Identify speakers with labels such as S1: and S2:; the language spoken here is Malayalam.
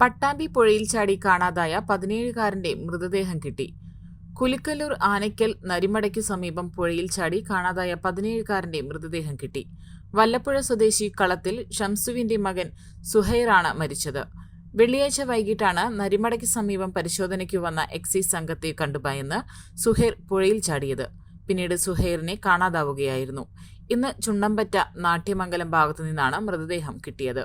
S1: പട്ടാമ്പി പുഴയിൽ ചാടി കാണാതായ പതിനേഴുകാരന്റെ മൃതദേഹം കിട്ടി. കുലിക്കല്ലൂർ ആനയ്ക്കൽ നരിമടയ്ക്ക് സമീപം പുഴയിൽ ചാടി കാണാതായ പതിനേഴുകാരന്റെ മൃതദേഹം കിട്ടി. വല്ലപ്പുഴ സ്വദേശി കളത്തിൽ ഷംസുവിന്റെ മകൻ സുഹൈറാണ് മരിച്ചത്. വെള്ളിയാഴ്ച വൈകിട്ടാണ് നരിമടയ്ക്ക് സമീപം പരിശോധനയ്ക്ക് വന്ന എക്സൈസ് സംഘത്തെ കണ്ടുഭയന്ന് സുഹൈർ പുഴയിൽ ചാടിയത്. പിന്നീട് സുഹൈറിനെ കാണാതാവുകയായിരുന്നു. ഇന്ന് ചുണ്ടമ്പറ്റ നാട്യമംഗലം ഭാഗത്തു നിന്നാണ് മൃതദേഹം കിട്ടിയത്.